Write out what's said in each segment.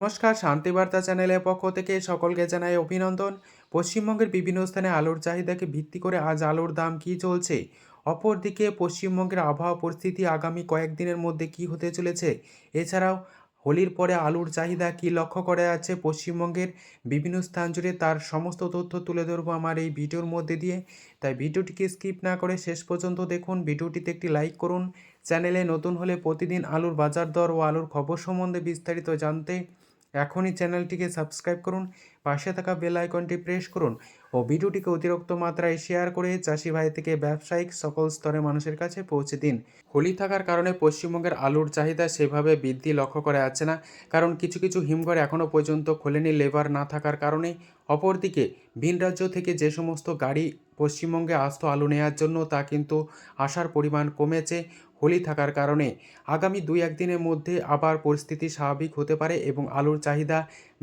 নমস্কার শান্তিবার্তা চ্যানেলের পক্ষ থেকে সকলকে জানাই অভিনন্দন। পশ্চিমবঙ্গের বিভিন্ন স্থানে আলুর চাহিদাকে ভিত্তি করে আজ আলুর দাম কী চলছে? অপরদিকে পশ্চিমবঙ্গের আবহাওয়া পরিস্থিতি আগামী কয়েকদিনের মধ্যে কী হতে চলেছে? এছাড়াও, হোলির পরে আলুর চাহিদা কী লক্ষ্য করা যাচ্ছে? পশ্চিমবঙ্গের বিভিন্ন স্থান জুড়ে তার সমস্ত তথ্য তুলে ধরবো আমার এই ভিডিওর মধ্যে দিয়ে। তাই ভিডিওটিকে স্কিপ না করে শেষ পর্যন্ত দেখুন। ভিডিওটিতে একটি লাইক করুন। চ্যানেলে নতুন হলে প্রতিদিন আলুর বাজার দর ও আলুর খবর সম্বন্ধে বিস্তারিত জানতে এখনই চ্যানেলটিকে সাবস্ক্রাইব করুন, পাশে থাকা বেল আইকনটি প্রেস করুন ও ভিডিওটিকে অতিরিক্ত মাত্রায় শেয়ার করে চাষি ভাই থেকে ব্যবসায়িক সকল স্তরের মানুষের কাছে পৌঁছে দিন। হোলি থাকার কারণে পশ্চিমবঙ্গের আলুর চাহিদা সেভাবে বৃদ্ধি লক্ষ্য করা যাচ্ছে না, কারণ কিছু কিছু হিমঘর এখনও পর্যন্ত খোলেনি লেবার না থাকার কারণে। অপরদিকে, ভিন রাজ্য থেকে যে সমস্ত গাড়ি পশ্চিমবঙ্গে আসতো আলু নেওয়ার জন্য তা কিন্তু আসার পরিমাণ কমেছে। হোলি থাকার কারণে আগামী দুই একদিনের মধ্যে আবার পরিস্থিতি স্বাভাবিক হতে পারে এবং আলুর চাহিদা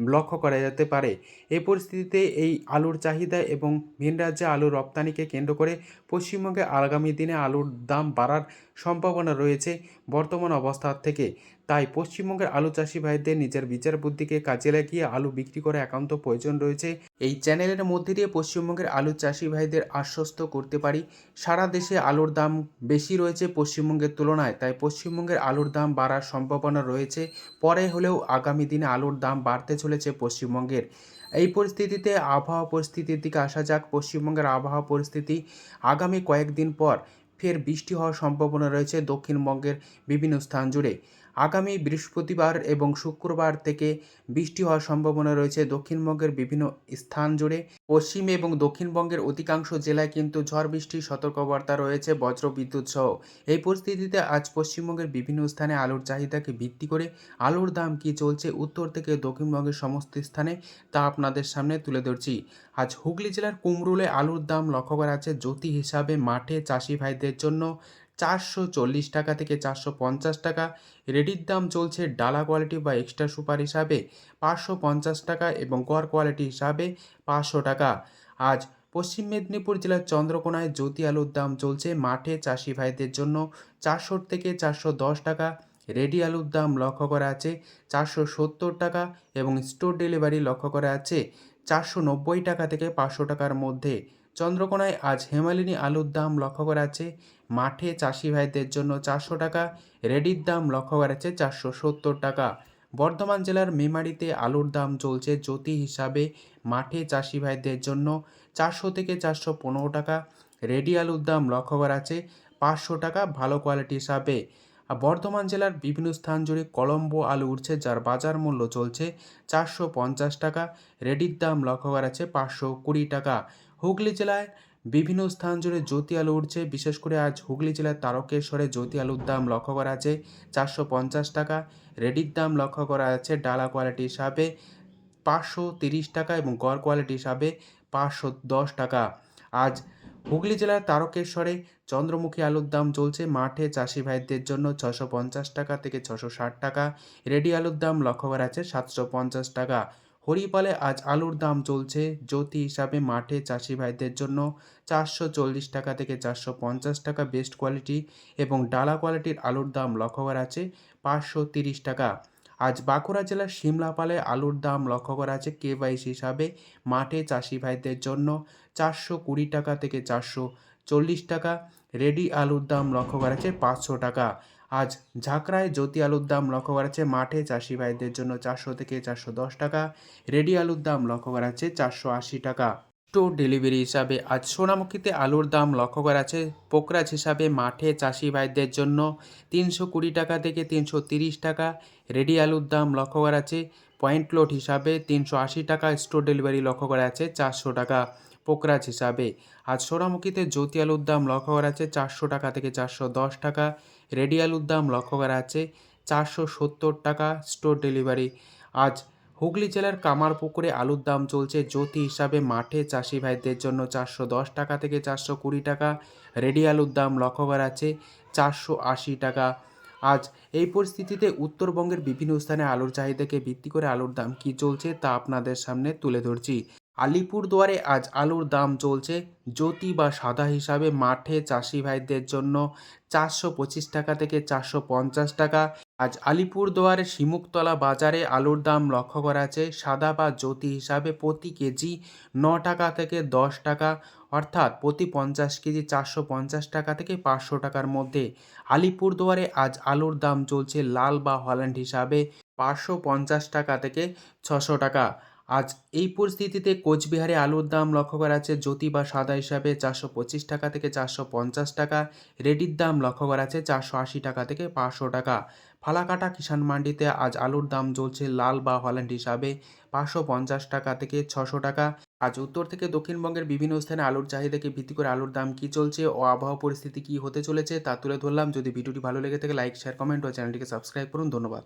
লক্ষ্য করা যেতে পারে। এই পরিস্থিতিতে এই আলুর চাহিদা এবং ভিন রাজ্যে আলুর রপ্তানিকে কেন্দ্র করে পশ্চিমবঙ্গে আগামী দিনে আলুর দাম বাড়ার সম্ভাবনা রয়েছে বর্তমান অবস্থার থেকে। তাই পশ্চিমবঙ্গের আলু চাষি ভাইদের নিজের বিচার বুদ্ধিকে কাজে লাগিয়ে আলু বিক্রি করা একান্ত প্রয়োজন রয়েছে। এই চ্যানেলের মধ্যে দিয়ে পশ্চিমবঙ্গের আলু চাষি ভাইদের আশ্বস্ত করতে পারি। সারা দেশে আলুর দাম বেশি রয়েছে পশ্চিমবঙ্গের তুলনায়, তাই পশ্চিমবঙ্গের আলুর দাম বাড়ার সম্ভাবনা রয়েছে। পরে হলেও আগামী দিনে আলুর দাম বাড়তে চলেছে পশ্চিমবঙ্গের। এই পরিস্থিতিতে আবহাওয়া পরিস্থিতির দিকে আসা যাক। পশ্চিমবঙ্গের আবহাওয়া পরিস্থিতি আগামী কয়েকদিন পর ফের বৃষ্টি হওয়ার সম্ভাবনা রয়েছে দক্ষিণবঙ্গের বিভিন্ন স্থান জুড়ে। আগামী বৃহস্পতিবার এবং শুক্রবার থেকে বৃষ্টি হওয়ার সম্ভাবনা রয়েছে। দক্ষিণবঙ্গের বিভিন্ন স্থান জুড়ে পশ্চিম এবং দক্ষিণবঙ্গের অধিকাংশ জেলায় কিন্তু ঝড় বৃষ্টির সতর্কবার্তা রয়েছে বজ্র বিদ্যুৎ সহ। এই পরিস্থিতিতে আজ পশ্চিমবঙ্গের বিভিন্ন স্থানে আলুর চাহিদাকে ভিত্তি করে আলুর দাম কী চলছে উত্তর থেকে দক্ষিণবঙ্গের সমস্ত স্থানে তা আপনাদের সামনে তুলে ধরছি। আজ হুগলি জেলার কুমরুলে আলুর দাম লক্ষ্য করা আছে জ্যোতি হিসাবে মাঠে চাষি ভাইদের জন্য চারশো চল্লিশ টাকা থেকে চারশো পঞ্চাশ টাকা। রেডির দাম চলছে ডালা কোয়ালিটি বা এক্সট্রা সুপার হিসাবে পাঁচশো পঞ্চাশ টাকা এবং গড় কোয়ালিটি হিসাবে পাঁচশো টাকা। আজ পশ্চিম মেদিনীপুর জেলার চন্দ্রকোনায় জ্যোতি আলুর দাম চলছে মাঠে চাষি ভাইদের জন্য চারশো থেকে চারশো দশ টাকা। রেডি আলুর দাম লক্ষ্য করা আছে চারশো সত্তর টাকা এবং স্টোর ডেলিভারি লক্ষ্য করা আছে চারশো নব্বই টাকা থেকে পাঁচশো টাকার মধ্যে। চন্দ্রকোনায় আজ হেমালিনী আলুর দাম লক্ষ্য করা আছে মাঠে চাষি ভাইদের জন্য চারশো টাকা, রেডির দাম লক্ষ্য করা আছে চারশো সত্তর টাকা। বর্ধমান জেলার মেমারিতে আলুর দাম চলছে জ্যোতি হিসাবে। মাঠে চাষি ভাইদের জন্য চারশো থেকে চারশো পনেরো টাকা, রেডি আলুর দাম লক্ষ্য করা আছে পাঁচশো টাকা ভালো কোয়ালিটি হিসাবে। বর্ধমান জেলার বিভিন্ন স্থান জুড়ে কলম্বো আলু উঠছে, যার বাজার মূল্য চলছে চারশো পঞ্চাশ টাকা, রেডির দাম লক্ষ্য করা আছে পাঁচশো কুড়ি টাকা। হুগলি জেলায় বিভিন্ন স্থান জুড়ে জ্যোতি আলু উঠছে। বিশেষ করে আজ হুগলি জেলার তারকেশ্বরে জ্যোতি আলুর দাম লক্ষ্য করা আছে চারশো পঞ্চাশ টাকা। রেডির দাম লক্ষ্য করা আছে ডালা কোয়ালিটি হিসাবে পাঁচশো তিরিশ টাকা এবং গড় কোয়ালিটি হিসাবে পাঁচশো দশ টাকা। আজ হুগলি জেলার তারকেশ্বরে চন্দ্রমুখী আলুর দাম চলছে মাঠে চাষি ভাইদের জন্য ছশো পঞ্চাশ টাকা থেকে ছশো ষাট টাকা। রেডি আলুর দাম লক্ষ্য করা আছে সাতশো পঞ্চাশ টাকা। হরিপালে আজ আলুর দাম চলছে। জ্যোতি হিসাবে মাঠে চাষি ভাইদের জন্য চারশো চল্লিশ টাকা থেকে চারশো পঞ্চাশ টাকা বেস্ট কোয়ালিটি এবং ডালা কোয়ালিটির আলুর দাম লক্ষ্য করা আছে পাঁচশো তিরিশ টাকা। আজ বাঁকুড়া জেলার সিমলাপালে আলুর দাম লক্ষ্য করা আছে কে বাইশ হিসাবে। মাঠে চাষি ভাইদের জন্য চারশো কুড়ি টাকা থেকে চারশো চল্লিশ টাকা। রেডি আলুর দাম লক্ষ্য করা আছে পাঁচশো টাকা। আজ ঝাঁকড়ায় জ্যোতি আলুর দাম লক্ষ্য করা আছে মাঠে চাষি ভাইদের জন্য চারশো থেকে চারশো দশ টাকা, রেডি আলুর দাম লক্ষ্য করা আছে চারশো আশি টাকা। স্টোর ডেলিভারি হিসাবে আজ সোনামুখীতে আলুর দাম লক্ষ্য করা আছে পোকরাজ হিসাবে মাঠে চাষি ভাইদের জন্য তিনশো কুড়ি টাকা থেকে তিনশো তিরিশ টাকা, রেডি আলুর দাম লক্ষ্য করা আছে পয়েন্ট লোড হিসাবে তিনশো আশি টাকা, স্টোর ডেলিভারি লক্ষ্য করা আছে চারশো টাকা পোকরাজ হিসাবে। আজ সোনামুখীতে জ্যোতি আলুর দাম লক্ষ্য করা আছে চারশো টাকা থেকে চারশো দশ টাকা রেডি আলুর দাম লক্ষ্য করা আছে চারশো সত্তর টাকা স্টোর ডেলিভারি। আজ হুগলি জেলার কামারপুকুরে আলুর দাম চলছে জ্যোতি হিসাবে মাঠে। চাষি ভাইদের জন্য চারশো দশ টাকা থেকে চারশো কুড়ি টাকা। রেডি আলুর দাম লক্ষ্য করা আছে চারশো আশি টাকা। আজ এই পরিস্থিতিতে উত্তরবঙ্গের বিভিন্ন স্থানে আলুর চাহিদাকে ভিত্তি করে আলুর দাম কী চলছে তা আপনাদের সামনে তুলে ধরছি। আলিপুরদুয়ারে আজ আলুর দাম চলছে জ্যোতি বা সাদা হিসাবে। মাঠে চাষি ভাইদের জন্য চারশো পঁচিশ টাকা থেকে চারশো পঞ্চাশ টাকা। আজ আলিপুরদুয়ারে শিমুকতলা বাজারে আলুর দাম লক্ষ্য করা আছে। সাদা বা জ্যোতি হিসাবে প্রতি কেজি ন টাকা থেকে দশ টাকা, অর্থাৎ প্রতি পঞ্চাশ কেজি চারশো পঞ্চাশ টাকা থেকে পাঁচশো টাকার মধ্যে। আলিপুরদুয়ারে আজ আলুর দাম চলছে লাল বা হল্যান্ড হিসাবে পাঁচশো পঞ্চাশ টাকা থেকে ছশো টাকা। আজ এই পরিস্থিতিতে কোচবিহারে আলুর দাম লক্ষ্য করা আছে জ্যোতি বা সাদা হিসাবে চারশো পঁচিশ টাকা থেকে চারশো পঞ্চাশ টাকা, রেডির দাম লক্ষ্য করা আছে চারশো আশি টাকা থেকে পাঁচশো টাকা। ফালাকাটা কিষাণ মান্ডিতে আজ আলুর দাম চলছে লাল বা হল্যান্ড হিসাবে পাঁচশো পঞ্চাশ টাকা থেকে ছশো টাকা। আজ উত্তর থেকে দক্ষিণবঙ্গের বিভিন্ন স্থানে আলুর চাহিদাকে ভিত্তি করে আলুর দাম কী চলছে ও আবহাওয়া পরিস্থিতি কী হতে চলেছে তা তুলে ধরলাম। যদি ভিডিওটি ভালো লেগে থাকে, লাইক, শেয়ার, কমেন্ট ও চ্যানেলটিকে সাবস্ক্রাইব করুন। ধন্যবাদ।